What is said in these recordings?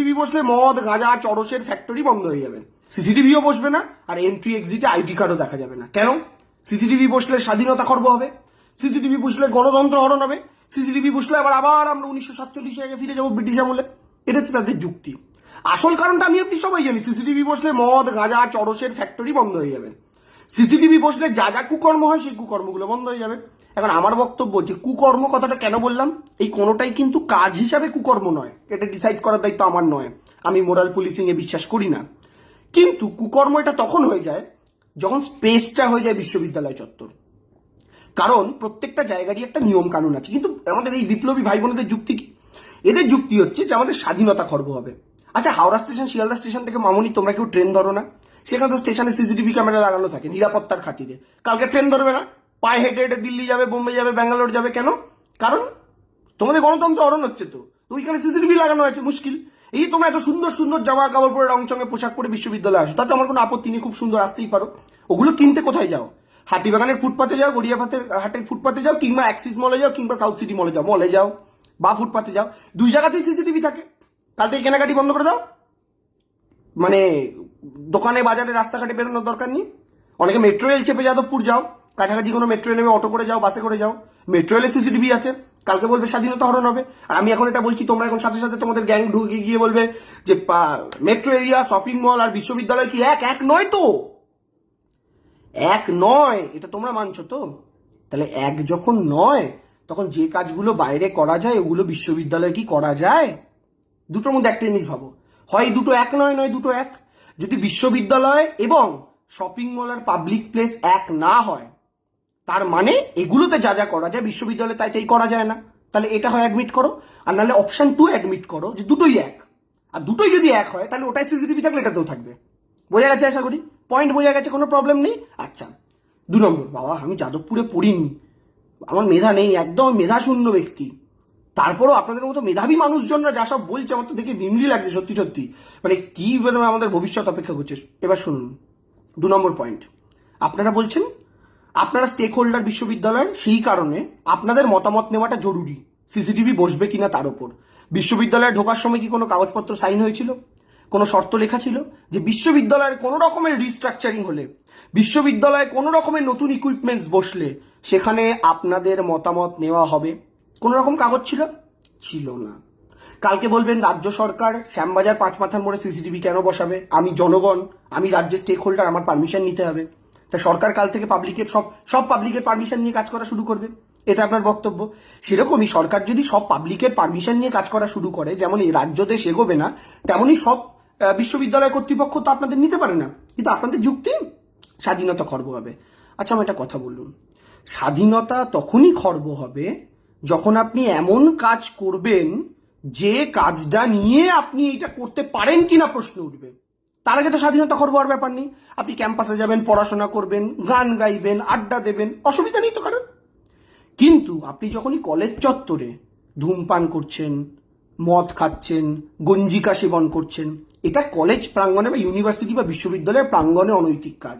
CCTV বসলে মদ, গাঁজা চরসের ফ্যাক্টরি বন্ধ হয়ে যাবে। সিসিটিভিও বসবে না, আর এন্ট্রি এক্সিটে আইডি কার্ডও দেখা যাবে না। কেন? সিসিটিভি বসলে স্বাধীনতা খর্ব হবে। সিসিটিভি বসলে গণতন্ত্র হরণ হবে। সিসিটিভি বসলে আবার আবার আমরা উনিশশো সাতচল্লিশে আগে ফিরে যাব ব্রিটিশ আমলে। এটা হচ্ছে তাদের যুক্তি। আসল কারণটা আমি আপনি সবাই জানি, সিসিটিভি বসলে মদ, গাঁজা চরসের ফ্যাক্টরি বন্ধ হয়ে যাবে। সিসিটিভি বসলে যা যা কুকর্ম হয়, সেই কুকর্মগুলো বন্ধ হয়ে যাবে। এখন আমার বক্তব্য যে কুকর্ম কথাটা কেন বললাম? এই কোনোটাই কিন্তু কাজ হিসাবে কুকর্ম নয়। এটা ডিসাইড করার দায়িত্ব আমার নয়। আমি মোরাল পুলিশিং এ বিশ্বাস করি না। কিন্তু কুকর্ম এটা তখন হয়ে যায় যখন স্পেসটা হয়ে যায় বিশ্ববিদ্যালয় চত্বর। কারণ প্রত্যেকটা জায়গারই একটা নিয়ম কানুন আছে। কিন্তু আমাদের এই বিপ্লবী ভাই বোনদের যুক্তি কি? এদের যুক্তি হচ্ছে যে আমাদের স্বাধীনতা খর্ব হবে। আচ্ছা হাওড়া স্টেশন, শিয়ালদা স্টেশন থেকে মামুনি, তোমরা কেউ ট্রেন ধরো না? সেখানে তো স্টেশনে সিসিটিভি ক্যামেরা লাগানো থাকে, নিরাপত্তার খাতিরে। কালকে ট্রেন ধরবে না? পায়ে হেঁটে হেঁটে দিল্লি যাবে, বোম্বে যাবে, ব্যাঙ্গালোর যাবে, কেন? কারণ তোমাদের গণতন্ত্র অরণ হচ্ছে তো ওইখানে সিসিটিভি লাগানো আছে মুশকিল। এই তোমরা এত সুন্দর সুন্দর জামা কাপড় পরে রংচঙে পোশাক পরে বিশ্ববিদ্যালয়ে আসো, তাতে আমার কোনো আপত্তি নেই, খুব সুন্দর আসতেই পারো। ওগুলো কিনতে কোথায় যাও? হাতিবাগানের ফুটপাতে যাও গড়িয়াভাতের হাটের ফুটপাতে যাও, কিংবা অ্যাক্সিস মলে যাও, কিংবা সাউথ সিটি মলে যাও মলে যাও, বা ফুটপাতে যাও। দুই জায়গাতেই সিসিটিভি থাকে। কাল থেকে কেনাকাটি বন্ধ করে দাও। মানে দোকানে, বাজারে, রাস্তাঘাটে বেরোনোর দরকার নেই। অনেকে মেট্রো রেল চেপে যাদবপুর যাও। কাছাকাছি কোনো মেট্রো নেমে অটো করে যাও বাসে করে যাও। মেট্রো রেলে সিসিটিভি আছে। কালকে বলবে স্বাধীনতা হরণ হবে। আর আমি এখন এটা বলছি, তোমরা এখন সাথে সাথে তোমাদের গ্যাং ঢুকে গিয়ে বলবে যে মেট্রো এরিয়া শপিং মল আর বিশ্ববিদ্যালয় কি এক? এক নয় তো? এক নয়? এটা তোমরা মানছো তো? তাহলে এক যখন নয়, তখন যে কাজগুলো বাইরে করা যায়, ওগুলো বিশ্ববিদ্যালয়ে কি করা যায়? দুটোর মধ্যে একটা জিনিস ভাবো। হয় দুটো এক নয় নয় দুটো এক। যদি বিশ্ববিদ্যালয় এবং শপিং মল আর পাবলিক প্লেস এক না হয় তার মানে এগুলোতে যা যা করা যায়, বিশ্ববিদ্যালয়ে তাই তাই করা যায় না। তাহলে এটা হয় অ্যাডমিট করো, আর নাহলে অপশন টু অ্যাডমিট করো, যে দুটোই এক। আর দুটোই যদি এক হয়, তাহলে ওটাই সিসিটিভি থাকলে এটাতেও থাকবে। বোঝা গেছে আশা করি? পয়েন্ট বোঝা গেছে, কোনো প্রবলেম নেই? আচ্ছা দু নম্বর, বাবা, আমি যাদবপুরে পড়িনি। আমার মেধা নেই, একদম মেধা শূন্য ব্যক্তি। তারপরও আপনাদের মতো মেধাবী মানুষজনরা যা সব বলছে, আমার তো দেখে বিমলি লাগছে, সত্যি সত্যি। মানে কি আমাদের ভবিষ্যৎ অপেক্ষা করছে। এবার শুনুন, দু নম্বর পয়েন্ট আপনারা বলছেন আপনারা স্টেক হোল্ডার বিশ্ববিদ্যালয়ের সেই কারণে আপনাদের মতামত নেওয়াটা জরুরি। সিসিটিভি বসবে কিনা তার উপর। বিশ্ববিদ্যালয়ে ঢোকার সময় কি কোনো কাগজপত্র সাইন হয়েছিল? কোনো শর্ত লেখা ছিল? যে বিশ্ববিদ্যালয়ের কোনো রকমের রিস্ট্রাকচারিং হলে, বিশ্ববিদ্যালয়ে কোনো রকমের নতুন ইকুইপমেন্টস বসলে, সেখানে আপনাদের মতামত নেওয়া হবে। কোনো রকম কাগজ ছিল? ছিল না। কালকে বলবেন, রাজ্য সরকার শ্যামবাজার পাঁচ মাথার মোড়ে সিসিটিভি কেন বসাবে? আমি জনগণ, আমি রাজ্যের স্টেক হোল্ডার আমার পারমিশন নিতে হবে। তা সরকার কাল থেকে পাবলিকের সব সব পাবলিকের পারমিশন নিয়ে কাজ করা শুরু করবে। এটা আপনার বক্তব্য। সেরকমই সরকার যদি সব পাবলিকের পারমিশন নিয়ে কাজ করা শুরু করে, যেমন এই রাজ্য দেশ এগোবে না, তেমনই সব বিশ্ববিদ্যালয় কর্তৃপক্ষ তো আপনাদের নিতে পারে না। কিন্তু আপনাদের যুক্তি স্বাধীনতা খর্ব হবে। আচ্ছা আমি একটা কথা বলুন স্বাধীনতা তখনই খর্ব হবে যখন আপনি এমন কাজ করবেন যে কাজটা নিয়ে আপনি এটা করতে পারেন কিনা প্রশ্ন উঠবে। তার আগে তো স্বাধীনতা খর্ব হওয়ার ব্যাপার নেই। আপনি ক্যাম্পাসে যাবেন, পড়াশোনা করবেন, গান গাইবেন, আড্ডা দেবেন, অসুবিধা নেই তো কারণ কিন্তু আপনি যখনই কলেজ চত্বরে ধূমপান করছেন, মদ খাচ্ছেন গঞ্জিকা সেবন করছেন, এটা কলেজ প্রাঙ্গণে বা ইউনিভার্সিটি বা বিশ্ববিদ্যালয়ের প্রাঙ্গণে অনৈতিক কাজ।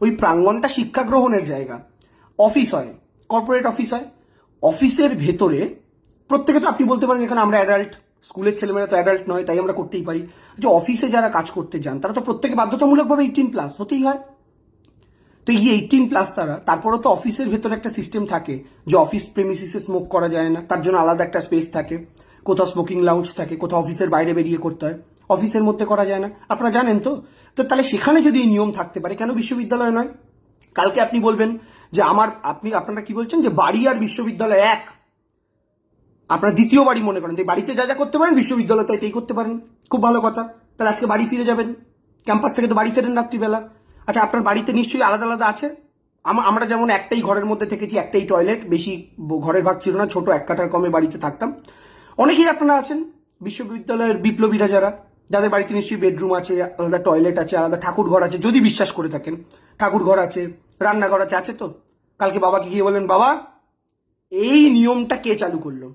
ওই প্রাঙ্গণটা শিক্ষা গ্রহণের জায়গা। অফিস হয়, কর্পোরেট অফিস হয়। অফিসের ভেতরে প্রত্যেকে তো আপনি বলতে পারেন এখানে আমরা অ্যাডাল্ট। স্কুলের ছেলেমেয়েরা তো অ্যাডাল্ট নয়, তাই আমরা করতেই পারি। যে অফিসে যারা কাজ করতে যান, তারা তো প্রত্যেকে বাধ্যতামূলকভাবে এইটিন প্লাস হতেই হয়। তো এই এইটিন প্লাস তারা, তারপরও তো অফিসের ভেতরে একটা সিস্টেম থাকে, যে অফিস প্রেমিসিসে স্মোক করা যায় না, তার জন্য আলাদা একটা স্পেস থাকে। কোথাও স্মোকিং লাউঞ্জ থাকে, কোথাও অফিসের বাইরে বেরিয়ে করতে হয়। অফিসের মধ্যে করা যায় না। আপনারা জানেন তো? তো তাহলে সেখানে যদি এই নিয়ম থাকতে পারে, কেন বিশ্ববিদ্যালয় নয়? কালকে আপনি বলবেন যে আমার, আপনি, আপনারা কি বলছেন? যে বাড়ি আর বিশ্ববিদ্যালয় এক। আপনারা দ্বিতীয় বাড়ি মনে করেন, যে বাড়িতে যা যা করতে পারেন, বিশ্ববিদ্যালয় তাই করতে পারেন। খুব ভালো কথা। তাহলে আজকে বাড়ি ফিরে যাবেন। ক্যাম্পাস থেকে তো বাড়ি ফেরেন রাত্রিবেলা। আচ্ছা আপনার বাড়িতে নিশ্চয়ই আলাদা আলাদা আছে? আম- আমরা যেমন একটাই ঘরের মধ্যে থেকেছি, একটাই টয়লেট বেশি ঘরের ভাগ ছিল না, ছোট এক কাঠার কমে বাড়িতে থাকতাম। অনেকেই আপনারা আছেন, বিশ্ববিদ্যালয়ের বিপ্লবীরা যারা, যাদের বাড়িতে নিশ্চয়ই বেডরুম আছে, আলাদা টয়লেট আছে, আলাদা ঠাকুর ঘর আছে, যদি বিশ্বাস করে থাকেন। ঠাকুর ঘর আছে, রান্নাঘর আছে আছে তো? কালকে বাবাকে গিয়ে বললেন, বাবা, এই নিয়মটা কে চালু করল?